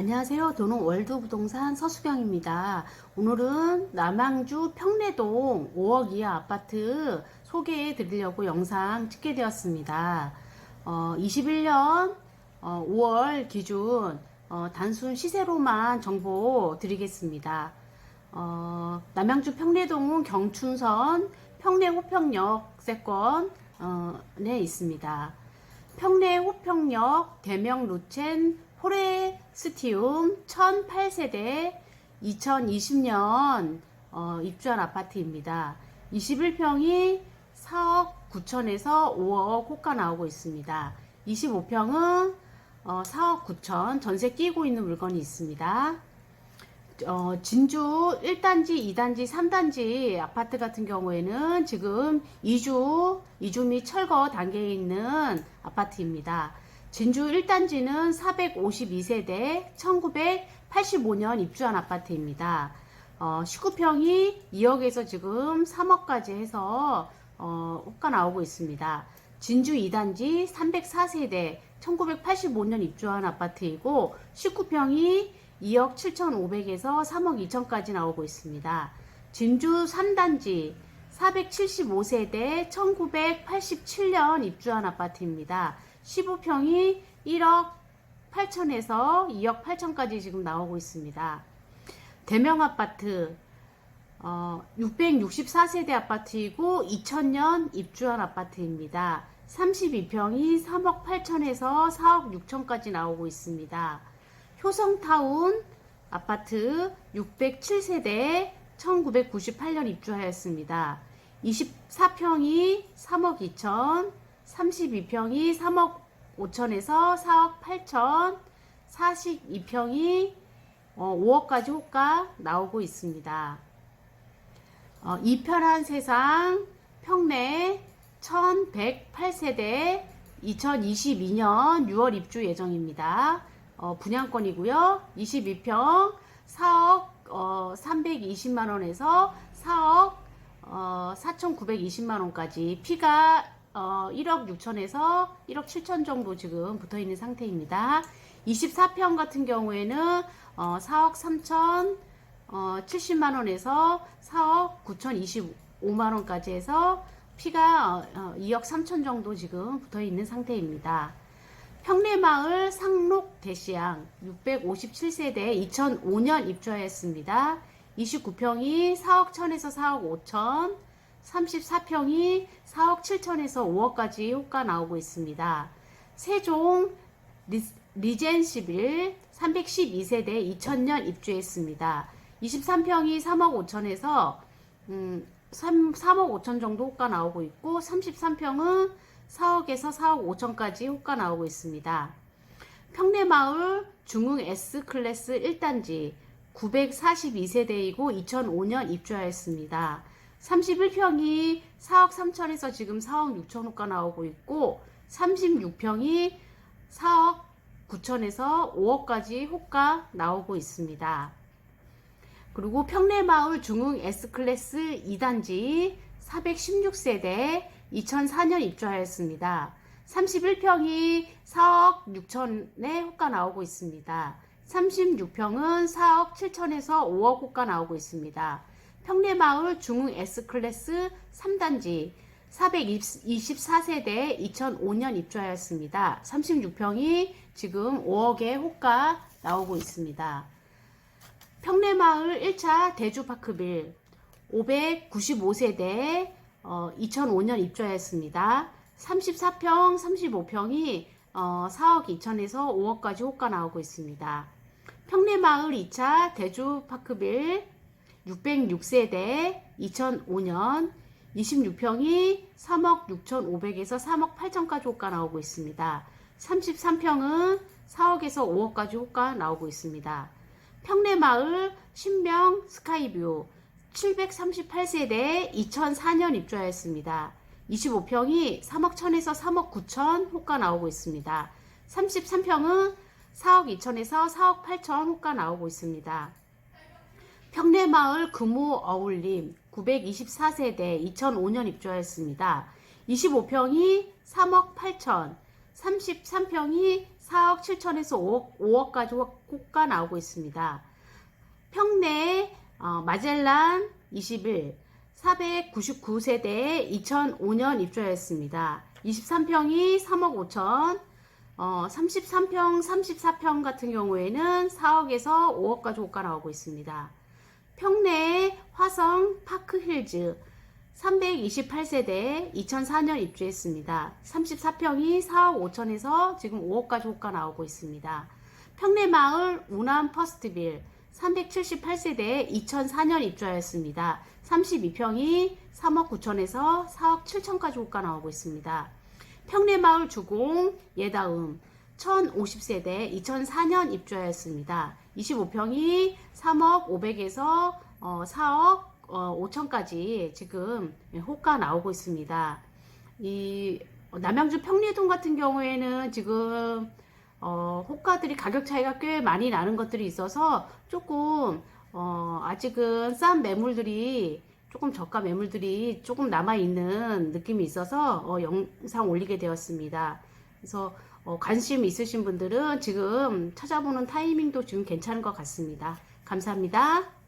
안녕하세요. 도농 월드부동산 서수경입니다. 오늘은 남양주 평내동 5억 이하 아파트 소개해 드리려고 영상 찍게 되었습니다. 어, 21년 어, 5월 기준 어, 단순 시세로만 정보 드리겠습니다. 어, 남양주 평내동은 경춘선 평내 호평역 세권 어, 에 있습니다. 평내 호평역 대명 루첸 포레스티움 1008세대 2020년 어, 입주한 아파트입니다. 21평이 4억 9천에서 5억 호가 나오고 있습니다. 25평은 어, 4억 9천 전세 끼고 있는 물건이 있습니다. 어, 진주 1단지, 2단지, 3단지 아파트 같은 경우에는 지금 이주, 이주 및 철거 단계에 있는 아파트입니다. 진주 1단지는 452세대 1985년 입주한 아파트입니다. 어, 19평이 2억에서 지금 3억까지 해서 어, 호가 나오고 있습니다. 진주 2단지 304세대 1985년 입주한 아파트이고 19평이 2억 7,500에서 3억 2천까지 나오고 있습니다. 진주 3단지 475세대 1987년 입주한 아파트입니다. 15평이 1억 8천에서 2억 8천까지 지금 나오고 있습니다. 대명 아파트 어, 664세대 아파트이고 2000년 입주한 아파트입니다. 32평이 3억 8천에서 4억 6천까지 나오고 있습니다. 효성타운 아파트 607세대 1998년 입주하였습니다. 24평이 3억 2천, 32평이 3억 5천에서 4억 8천, 42평이 5억까지 호가 나오고 있습니다. 어, 이편한 세상 평내 1108세대 2022년 6월 입주 예정입니다. 어, 분양권이고요. 22평 4억 어, 320만원에서 4억 어, 4,920만원까지 피가 어, 1억 6천에서 1억 7천 정도 지금 붙어 있는 상태입니다. 24평 같은 경우에는 어, 4억 3천 어, 70만 원에서 4억 9천 25만 원까지 해서 피가 어, 어, 2억 3천 정도 지금 붙어 있는 상태입니다. 평내마을 상록 대시양 657세대 2005년 입주하였습니다. 29평이 4억 1천에서 4억 5천, 34평이 4억 7천에서 5억까지 호가 나오고 있습니다. 세종 리, 리젠시빌 312세대 2000년 입주했습니다. 23평이 3억 5천에서 음, 3, 3억 5천 정도 호가 나오고 있고 33평은 4억에서 4억 5천까지 호가 나오고 있습니다. 평내마을 중흥 S클래스 1단지 942세대이고 2005년 입주하였습니다. 31평이 4억 3천에서 지금 4억 6천 호가 나오고 있고 36평이 4억 9천에서 5억까지 호가 나오고 있습니다. 그리고 평내마을 중흥 S클래스 2단지 416세대 2004년 입주하였습니다. 31평이 4억 6천에 호가 나오고 있습니다. 36평은 4억 7천에서 5억 호가 나오고 있습니다. 평내마을 중흥 S클래스 3단지 424세대 2005년 입주하였습니다. 36평이 지금 5억의 호가 나오고 있습니다. 평내마을 1차 대주파크빌 595세대 어, 2005년 입주하였습니다. 34평, 35평이 어, 4억 2천에서 5억까지 호가 나오고 있습니다. 평내마을 2차 대주파크빌 606세대 2005년 26평이 3억 6천5백에서 3억 8천까지 호가 나오고 있습니다. 33평은 4억에서 5억까지 호가 나오고 있습니다. 평내마을 신명 스카이뷰 738세대 2004년 입주하였습니다. 25평이 3억 1천에서 3억 9천 호가 나오고 있습니다. 33평은 4억 2천에서 4억 8천 호가 나오고 있습니다. 평내마을 금호 어울림 924세대 2005년 입주하였습니다. 25평이 3억 8천, 33평이 4억 7천에서 5억, 5억 까지 호가 나오고 있습니다. 평내 어, 마젤란 21 499세대에 2005년 입주하였습니다. 23평이 3억 5천, 어, 33평, 34평 같은 경우에는 4억에서 5억까지 호가 나오고 있습니다. 평내 화성 파크힐즈 328세대 2004년 입주했습니다. 34평이 4억 5천에서 지금 5억까지 호가 나오고 있습니다. 평내마을 우남 퍼스트빌 378세대에 2004년 입주하였습니다. 32평이 3억 9천에서 4억 7천까지 호가 나오고 있습니다. 평내마을 주공 예다음 1050세대 2004년 입주하였습니다. 25평이 3억 500에서 4억 5천까지 지금 호가 나오고 있습니다. 이 남양주 평리동 같은 경우에는 지금 어, 호가들이 가격 차이가 꽤 많이 나는 것들이 있어서 조금 어, 아직은 싼 매물들이 조금 저가 매물들이 조금 남아 있는 느낌이 있어서 어, 영상 올리게 되었습니다. 그래서 어, 관심 있으신 분들은 지금 찾아보는 타이밍도 지금 괜찮은 것 같습니다. 감사합니다.